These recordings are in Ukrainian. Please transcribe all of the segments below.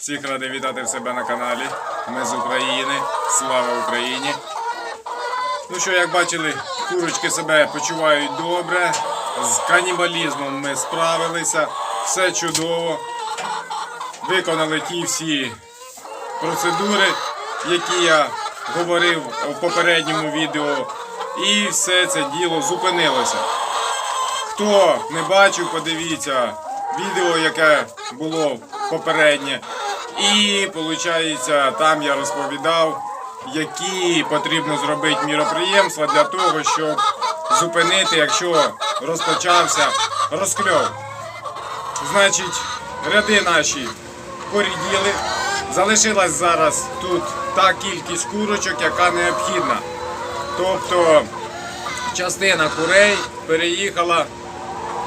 Всіх радий вітати в себе на каналі. Ми з України. Слава Україні! Ну що, як бачили, курочки себе почувають добре. З канібалізмом ми справилися. Все чудово. Виконали ті всі процедури, які я говорив у попередньому відео. І все це діло зупинилося. Хто не бачив, подивіться відео, яке було попереднє. І виходить, там я розповідав, які потрібно зробити міроприємства для того, щоб зупинити, якщо розпочався розкльов. Значить, ряди наші поріділи. Залишилась зараз тут та кількість курочок, яка необхідна. Тобто частина курей переїхала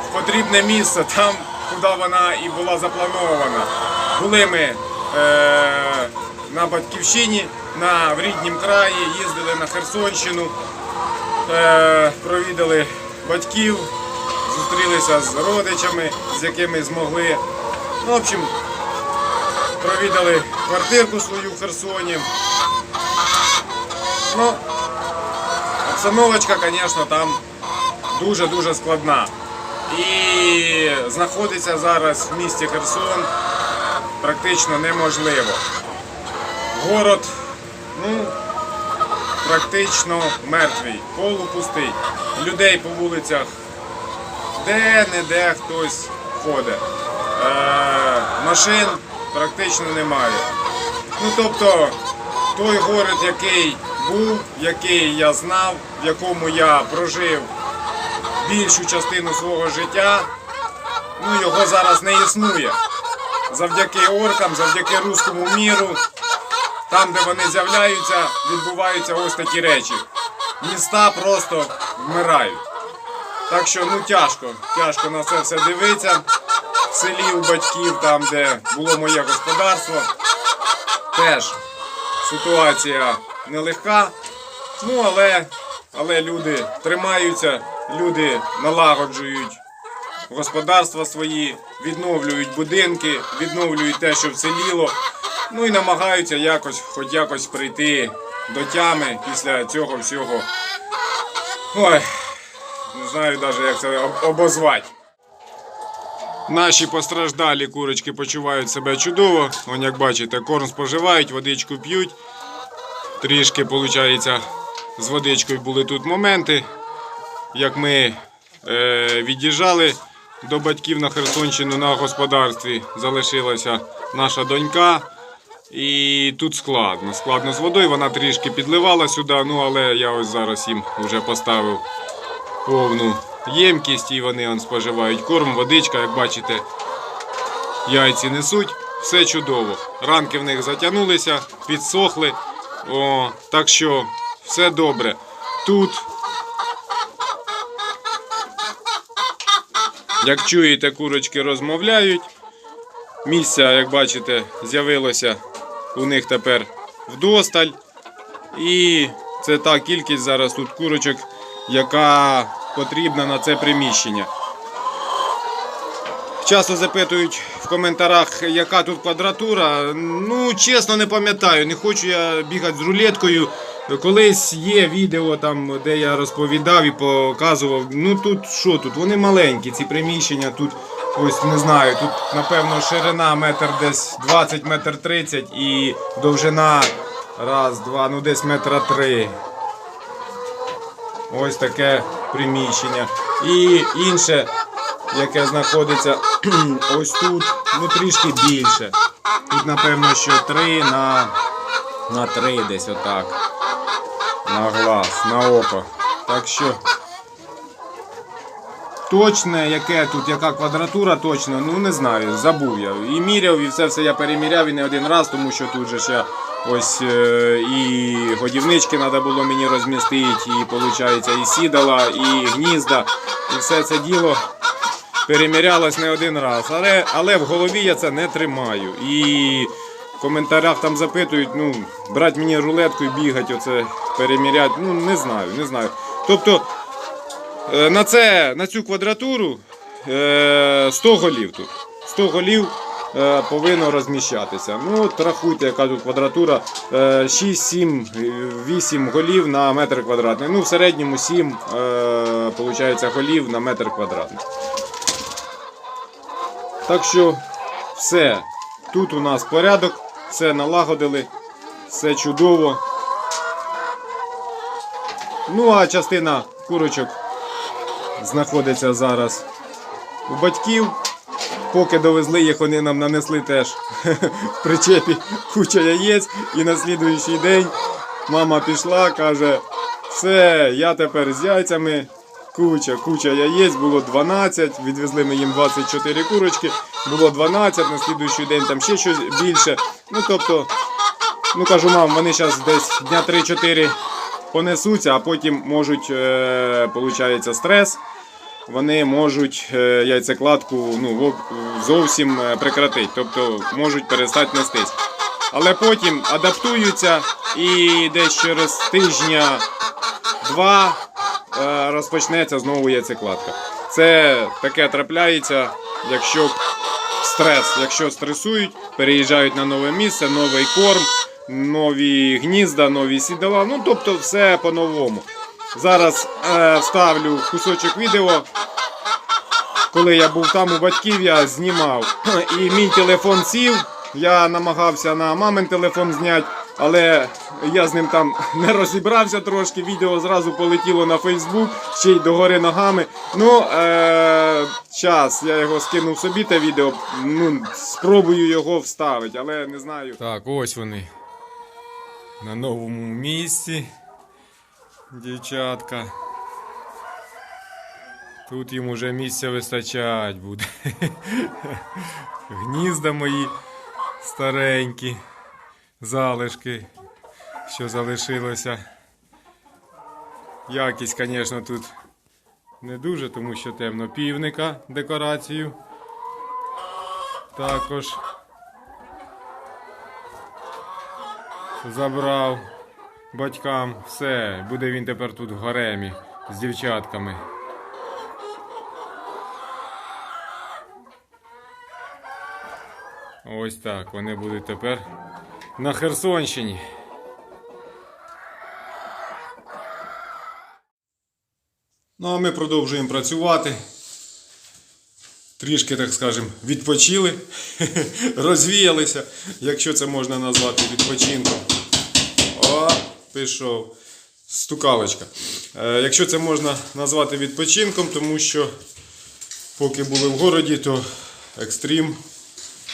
в потрібне місце, там, куди вона і була запланована. Були ми на Батьківщині, на, ріднім краї, їздили на Херсонщину, е, провідали батьків, зустрілися з родичами, з якими змогли. Ну, в общем, провідали квартирку свою в Херсоні. Ну, обстановочка, звісно, там дуже-дуже складна. І знаходиться зараз в місті Херсон практично неможливо. Город, ну, практично мертвий, полупустий. Людей по вулицях де-не-де хтось ходить. Е, машин практично немає. Ну тобто той город, який був, який я знав, в якому я прожив більшу частину свого життя, ну його зараз не існує. Завдяки оркам, завдяки руському міру, там, де вони з'являються, відбуваються ось такі речі. Міста просто вмирають. Так що ну тяжко, тяжко на це все дивитися. В селі у батьків, там, де було моє господарство, теж ситуація нелегка. Ну, але, але люди тримаються, люди налагоджують господарства свої, відновлюють будинки, відновлюють те, що вцеліло. Ну і намагаються якось, хоч якось прийти до тями після цього всього. Ой, не знаю навіть, як це об- обозвати. Наші постраждалі курочки почувають себе чудово. Вон, як бачите, корм споживають, водичку п'ють. Трішки, виходить, з водичкою були тут моменти. Як ми е, від'їжджали до батьків на Херсонщину на господарстві, залишилася наша донька. І тут складно. Складно з водою, вона трішки підливала сюди, ну але я ось зараз їм вже поставив повну ємкість і вони он, споживають корм, водичка, як бачите, яйці несуть. Все чудово. Ранки в них затягнулися, підсохли. О, так що все добре. Тут, як чуєте, курочки розмовляють. Місця, як бачите, з'явилося у них тепер вдосталь. І це та кількість зараз тут курочок, яка потрібна на це приміщення. Часто запитують в коментарях, яка тут квадратура. Ну, чесно, не пам'ятаю. Не хочу я бігати з рулеткою. Колись є відео, там, де я розповідав і показував. Ну тут що тут? Вони маленькі, ці приміщення тут. Ось не знаю, тут напевно ширина метр десь 20 метр 30 і довжина раз, два, ну десь метра три. Ось таке приміщення. І інше, яке знаходиться ось тут, ну трішки більше. Тут, напевно, що 3 на, на 3 десь отак. На глаз, на око. Так що. Точне, яке тут, яка квадратура точно, ну не знаю, забув я. І міряв, і все все я переміряв і не один раз, тому що тут же ще ось е, і годівнички треба було мені розмістити, і виходить, і сідала, і гнізда, і все це діло перемірялось не один раз. Але, але в голові я це не тримаю. І коментарях там запитують, ну, брати мені рулетку і бігати, оце переміряти. Ну, не знаю, не знаю. Тобто. Е, На, це, на цю квадратуру е, 100 голів тут. 100 голів е, повинно розміщатися. Ну, от рахуйте, яка тут квадратура. Е, 6, 7, 8 голів на метр квадратний. Ну, в середньому 7 е, получається, голів на метр квадратний. Так що все. Тут у нас порядок, все налагодили, все чудово. Ну а частина курочок знаходиться зараз у батьків. Поки довезли їх, вони нам нанесли теж в причепі куча яєць. І на слідуючий день мама пішла, каже: все, я тепер з яйцями. Куча, куча яєць, було 12, відвезли ми їм 24 курочки, було 12, на слідуючий день там ще щось більше. Ну тобто, ну кажу мам, вони зараз десь дня 3-4 понесуться, а потім можуть, е, получається, стрес. Вони можуть е, яйцекладку ну, зовсім е, прекратити, тобто можуть перестати нестись. Але потім адаптуються і десь через тижня два розпочнеться знову яйцекладка. Це таке трапляється, якщо стрес, якщо стресують, переїжджають на нове місце, новий корм, нові гнізда, нові сідала. Ну тобто все по-новому. Зараз е, вставлю кусочок відео. Коли я був там у батьків, я знімав. І мій телефон сів. Я намагався на мамин телефон зняти, але я з ним там не розібрався трошки. Відео зразу полетіло на Фейсбук, ще й догори ногами. Ну, е- час, я його скинув собі, те відео. Ну, спробую його вставити, але не знаю. Так, ось вони. На новому місці. Дівчатка. Тут їм уже місця вистачать буде. Гнізда мої старенькі, залишки, що залишилося. Якість, звісно, тут не дуже, тому що темно півника декорацію. Також забрав батькам. Все, буде він тепер тут в гаремі з дівчатками. Ось так. Вони будуть тепер на Херсонщині. Ну, а ми продовжуємо працювати. Трішки, так скажемо, відпочили, розвіялися, якщо це можна назвати відпочинком. О, пішов. Стукалочка. Е, якщо це можна назвати відпочинком, тому що поки були в городі, то екстрім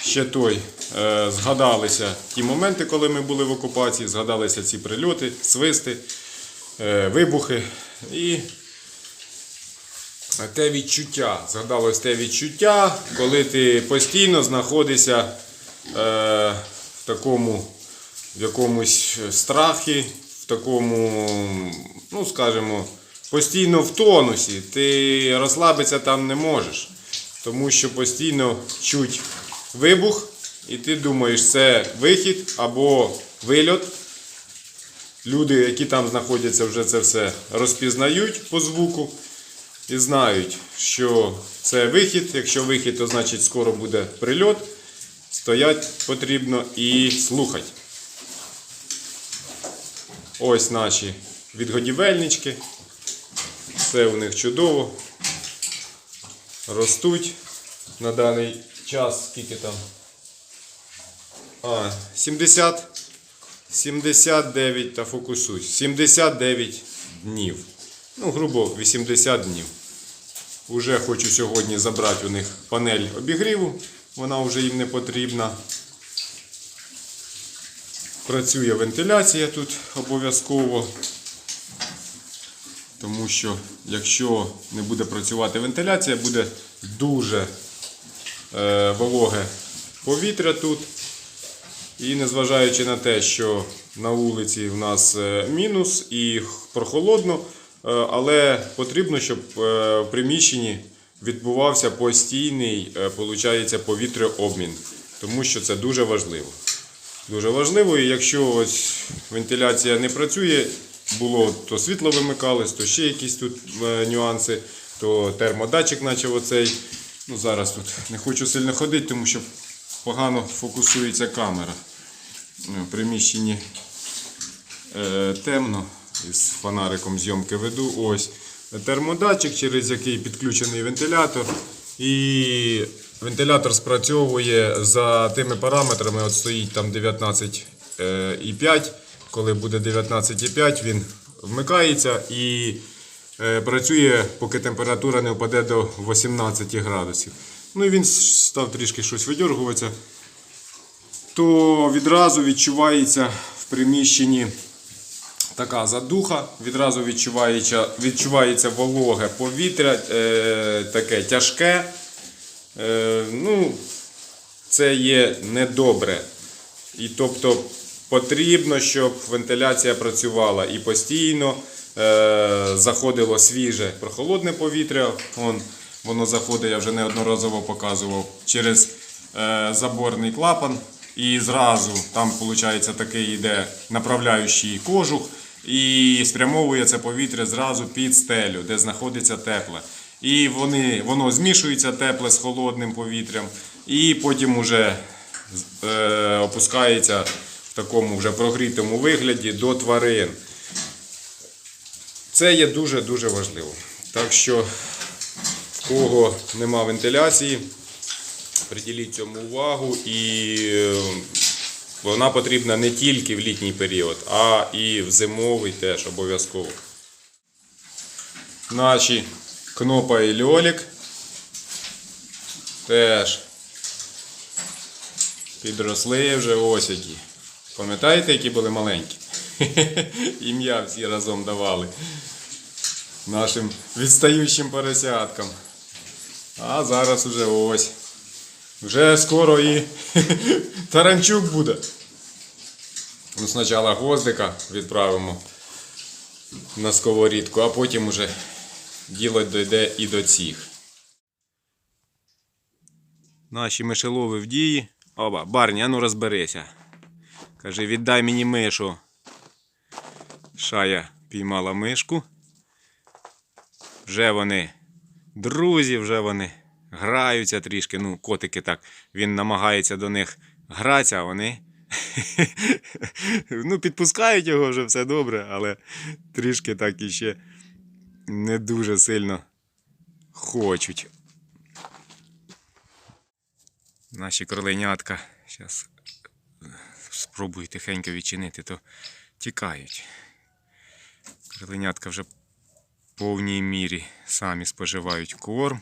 ще той. Е, згадалися ті моменти, коли ми були в окупації, згадалися ці прильоти, свисти, е, вибухи. І те відчуття. Згадалось те відчуття, коли ти постійно знаходишся е, в такому в якомусь страхі, в такому, ну скажімо, постійно в тонусі. Ти розслабитися там не можеш, тому що постійно чуть вибух, і ти думаєш, це вихід або вильот. Люди, які там знаходяться, вже це все розпізнають по звуку і знають, що це вихід. Якщо вихід, то значить скоро буде прильот. Стоять потрібно і слухати. Ось наші відгодівельнички. Все у них чудово. Ростуть на даний час. Скільки там? А, 70. 79 та фокусусь. 79 днів. Ну, грубо 80 днів. Уже хочу сьогодні забрати у них панель обігріву. Вона вже їм не потрібна. Працює вентиляція тут обов'язково. Тому що якщо не буде працювати вентиляція, буде дуже е, вологе повітря тут. І незважаючи на те, що на вулиці в нас е, мінус і прохолодно, але потрібно, щоб е, в приміщенні відбувався постійний е, получається, повітряобмін, тому що це дуже важливо. Дуже важливо, і якщо вентиляція не працює, було то світло вимикалось, то ще якісь тут е, нюанси, то термодатчик, наче оцей. Ну зараз тут не хочу сильно ходити, тому що погано фокусується камера. Е, В приміщенні е, темно. Із фонариком зйомки веду. Ось термодатчик, через який підключений вентилятор. І вентилятор спрацьовує за тими параметрами. От стоїть там 19,5. Коли буде 19,5, він вмикається і е, працює, поки температура не впаде до 18 градусів. Ну і він став трішки щось видергуватися, то відразу відчувається в приміщенні така задуха, відразу відчувається, відчувається вологе повітря, е, таке тяжке. Е, ну, це є недобре. І тобто потрібно, щоб вентиляція працювала і постійно е, заходило свіже прохолодне повітря. Вон, воно заходить, я вже неодноразово показував, через е, заборний клапан. І зразу там, виходить, такий йде направляючий кожух, і спрямовує це повітря зразу під стелю, де знаходиться тепле. І вони, воно змішується тепле з холодним повітрям, і потім уже е, опускається в такому вже прогрітому вигляді до тварин. Це є дуже-дуже важливо. Так що, в кого нема вентиляції, приділіть цьому увагу і вона потрібна не тільки в літній період, а і в зимовий теж обов'язково. Наші кнопа і льолік теж підросли вже ось які. Пам'ятаєте, які були маленькі? Ім'я всі разом давали нашим відстаючим поросяткам. А зараз уже ось. Вже скоро і таранчук буде. Ну, спочатку гвоздика відправимо на сковорідку, а потім уже діло дойде і до цих. Наші мишелови в дії. Оба, барні, а ну розберися. Каже, віддай мені мишу. Шая піймала мишку. Вже вони друзі, вже вони граються трішки. Ну, котики так. Він намагається до них гратися, а вони. ну, підпускають його вже все добре, але трішки так іще не дуже сильно хочуть. Наші кроленятка. Зараз спробую тихенько відчинити, то тікають. Кроленятка вже в повній мірі самі споживають корм.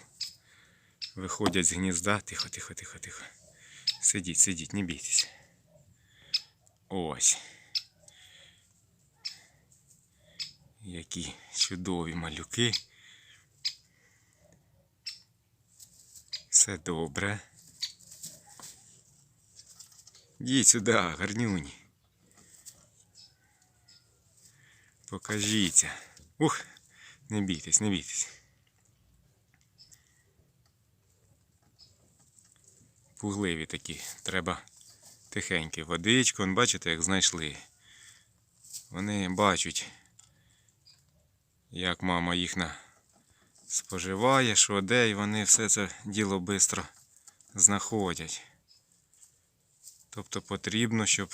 Виходять з гнізда. Тихо, тихо, тихо, тихо. Сидіть, сидіть, не бійтесь. Ось. Які чудові малюки. Все добре. Йдіть сюди, гарнюні. Покажіться. Ух, не бійтесь, не бійтесь. Пугливі такі. Треба тихенькі. Водичку, вон, бачите, як знайшли. Вони бачать, як мама їх споживає, що де, і вони все це діло швидко знаходять. Тобто потрібно, щоб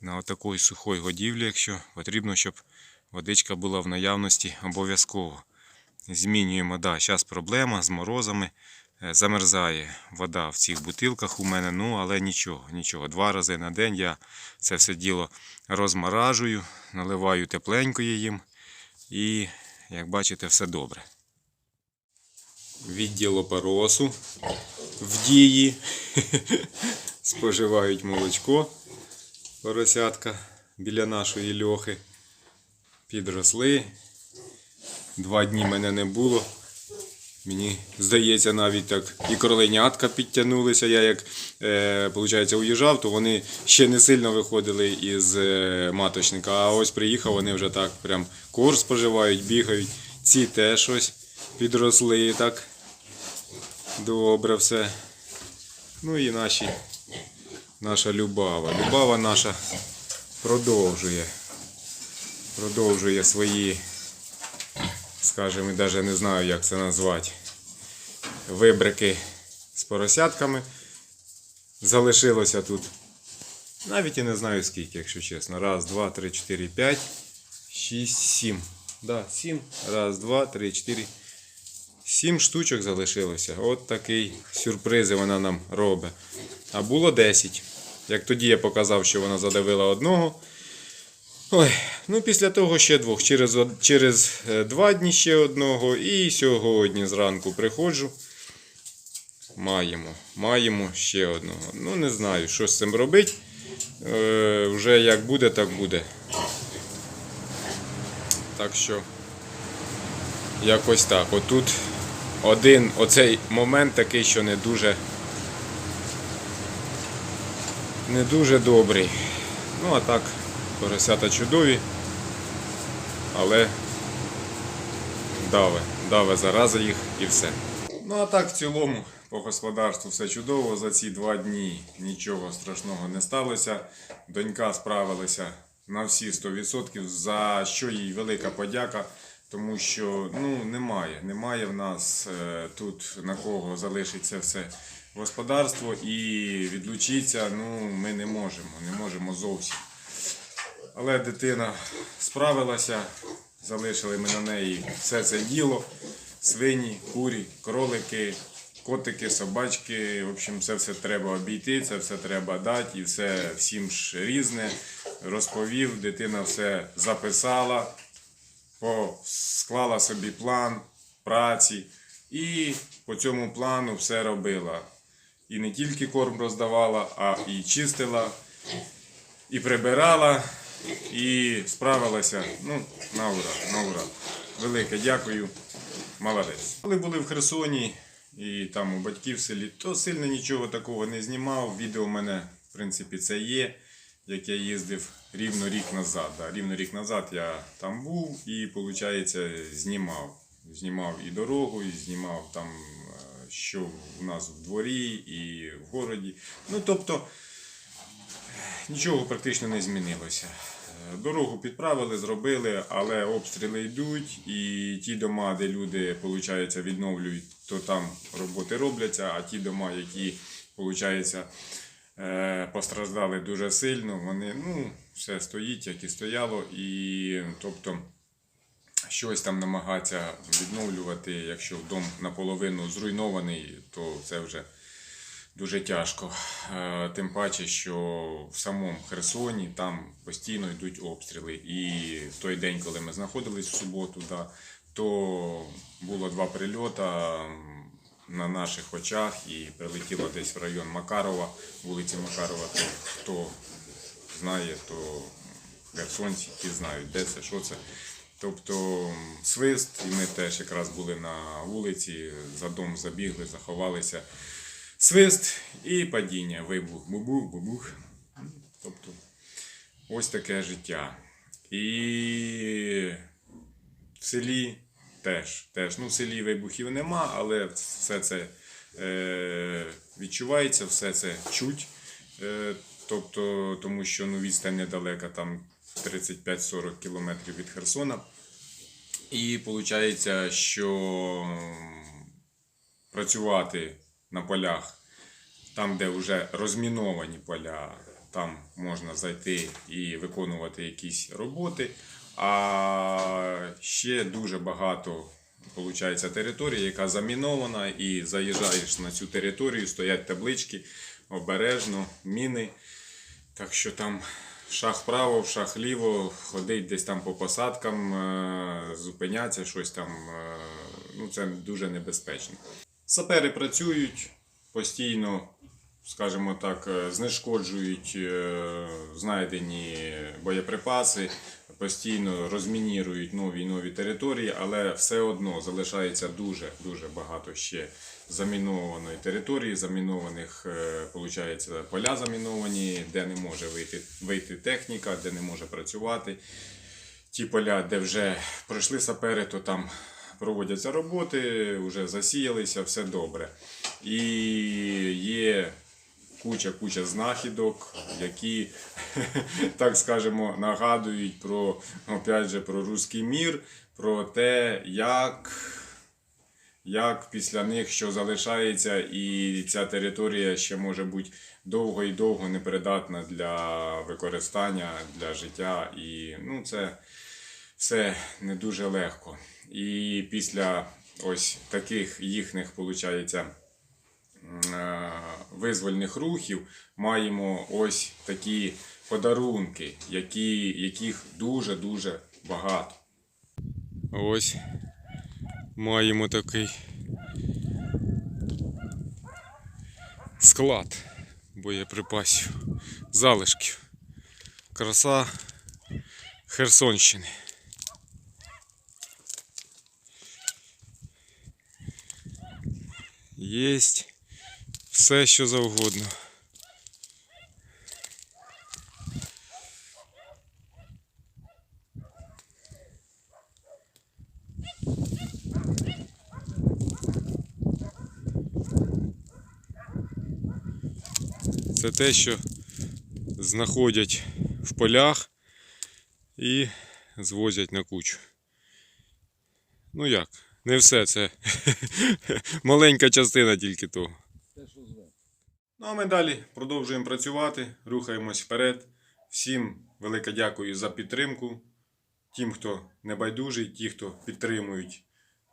на отакої сухої годівлі, якщо потрібно, щоб водичка була в наявності обов'язково. Змінюємо, да, зараз проблема з морозами. Е, Замерзає вода в цих бутилках у мене, ну але нічого, нічого. Два рази на день я це все діло розморажую, наливаю тепленької їм. І, як бачите, все добре. Відділ опоросу в дії. Споживають молочко поросятка біля нашої льохи. Підросли. Два дні мене не було. Мені здається, навіть так і кроленятка підтягнулися. Я як е, уїжджав, то вони ще не сильно виходили із е, маточника. А ось приїхав, вони вже так прям корм споживають, бігають. Ці теж щось підросли так. Добре все. Ну і наші, наша Любава. Любава наша продовжує. Продовжує свої, скажімо, навіть не знаю, як це назвати, вибрики з поросятками. залишилося тут. Навіть і не знаю скільки, якщо чесно. Раз, два, три, чотири, п'ять, шість, сім. Да, сім. Раз, два, три, чотири. Сім штучок залишилося. От такий сюрприз вона нам робить. А було 10. Як тоді я показав, що вона задавила одного. Ой, ну після того ще двох. Через, через е, два дні ще одного. І сьогодні зранку приходжу. Маємо. Маємо ще одного. Ну не знаю, що з цим робити. Е, вже як буде, так буде. Так що. Якось так. Отут один оцей момент такий, що не дуже. Не дуже добрий. Ну а так, поросята чудові. Але даве, даве зараза їх і все. Ну а так в цілому по господарству все чудово. За ці два дні нічого страшного не сталося. Донька справилася на всі 100%, за що їй велика подяка. Тому що ну, немає, немає в нас е, тут на кого залишиться все господарство і відлучитися ну, ми не можемо, не можемо зовсім. Але дитина справилася, залишили ми на неї все це діло. Свині, курі, кролики, котики, собачки. В общем, це все треба обійти, це все треба дати, і все всім ж різне. Розповів, дитина все записала, склала собі план праці і по цьому плану все робила. І не тільки корм роздавала, а і чистила, і прибирала, і справилася. Ну, на ура, на ура. Велике дякую. Молодець. Коли були в Херсоні і там у батьків в селі, то сильно нічого такого не знімав. Відео в мене, в принципі, це є. Як я їздив рівно рік назад. Да, рівно рік назад я там був і, виходить, знімав. Знімав і дорогу, і знімав там, е, що у нас в дворі і в городі. Ну, тобто, нічого практично не змінилося. Е, Дорогу підправили, зробили, але обстріли йдуть, і ті дома, де люди, виходить, відновлюють, то там роботи робляться, а ті дома, які, виходить, е, постраждали дуже сильно, вони, ну, все стоїть, як і стояло, і тобто щось там намагатися відновлювати, якщо дом наполовину зруйнований, то це вже дуже тяжко. Е, Тим паче, що в самому Херсоні там постійно йдуть обстріли. І в той день, коли ми знаходились в суботу, да, то було два прильота на наших очах і прилетіло десь в район Макарова, вулиці Макарова. То, хто знає, то херсонці, ті знають, де це, що це. Тобто свист, і ми теж якраз були на вулиці, за дом забігли, заховалися. Свист і падіння, вибух, бубух, бубух. Тобто ось таке життя. І в селі теж. теж. Ну, в селі вибухів нема, але все це е, відчувається, все це чуть. Е, тобто, тому що ну, відстань недалека, там 35-40 кілометрів від Херсона. І виходить, що працювати на полях, там, де вже розміновані поля, там можна зайти і виконувати якісь роботи. А ще дуже багато виходить, території, яка замінована, і заїжджаєш на цю територію, стоять таблички обережно, міни. Так що там шаг вправо, шаг ліво, ходить десь там по посадкам, е, зупинятися, щось там. е, Ну, це дуже небезпечно. Сапери працюють постійно, скажімо так, е, знешкоджують е, знайдені боєприпаси, постійно розмінірують нові і нові території, але все одно залишається дуже дуже багато ще замінованої території, замінованих, е, получається, поля заміновані, де не може вийти, вийти техніка, де не може працювати. Ті поля, де вже пройшли сапери, то там проводяться роботи, вже засіялися, все добре. І є куча-куча знахідок, які, так скажемо, нагадують про, опять же, про руський мір, про те, як як після них що залишається, і ця територія ще може бути довго і довго непридатна для використання, для життя. І ну, це все не дуже легко. І після ось таких їхніх, виходить, е, визвольних рухів маємо ось такі подарунки, які, яких дуже-дуже багато. Ось маємо такий склад боєприпасів, залишків. Краса Херсонщини. Єсть все, що завгодно. Це те, що знаходять в полях і звозять на кучу. Ну як, не все це маленька частина тільки того. Ну а ми далі продовжуємо працювати, рухаємось вперед. Всім велике дякую за підтримку. Тим, хто небайдужий, ті, хто підтримують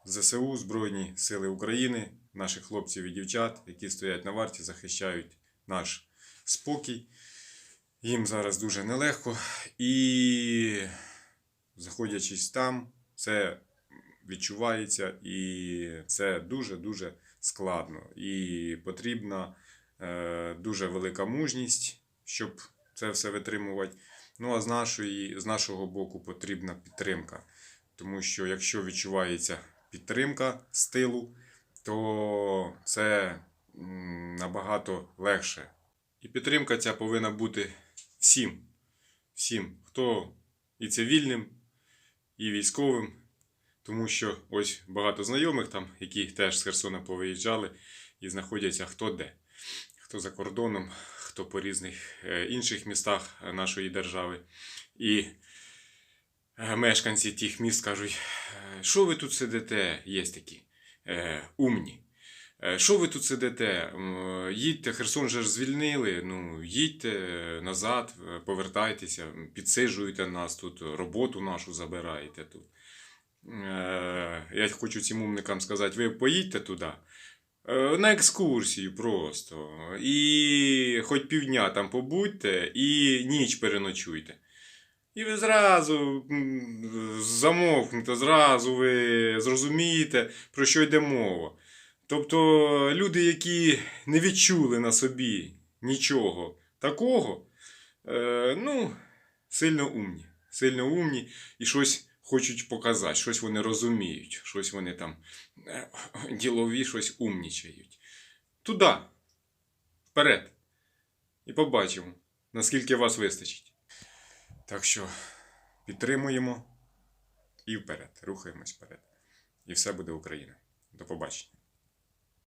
ЗСУ, Збройні Сили України, наших хлопців і дівчат, які стоять на варті, захищають наш спокій. Їм зараз дуже нелегко. І знаходячись там, це відчувається і це дуже-дуже складно. І потрібна е, дуже велика мужність, щоб це все витримувати. Ну а з, нашої, з нашого боку потрібна підтримка. Тому що якщо відчувається підтримка з тилу, то це набагато легше. І підтримка ця повинна бути всім. Всім, хто і цивільним, і військовим. Тому що ось багато знайомих там, які теж з Херсона повиїжджали і знаходяться хто де. Хто за кордоном, хто по різних е, інших містах нашої держави. І е, мешканці тих міст кажуть, «Е, що ви тут сидите, є такі е, умні. Е, Що ви тут сидите? Їдьте, Херсон же ж звільнили. Ну, їдьте е, назад, е, повертайтеся, м, нас тут, роботу нашу забираєте тут. Е, Я хочу цим умникам сказати, ви поїдьте туди. е, На екскурсію просто. І хоч півдня там побудьте, і ніч переночуйте. І ви зразу замовкнете, зразу ви зрозумієте, про що йде мова. Тобто люди, які не відчули на собі нічого такого, е, ну, сильно умні. Сильно умні і щось хочуть показати, щось вони розуміють, щось вони там е, ділові, щось умнічають. Туди, вперед. І побачимо, наскільки вас вистачить. Так що підтримуємо і вперед, рухаємось вперед. І все буде Україна. До побачення.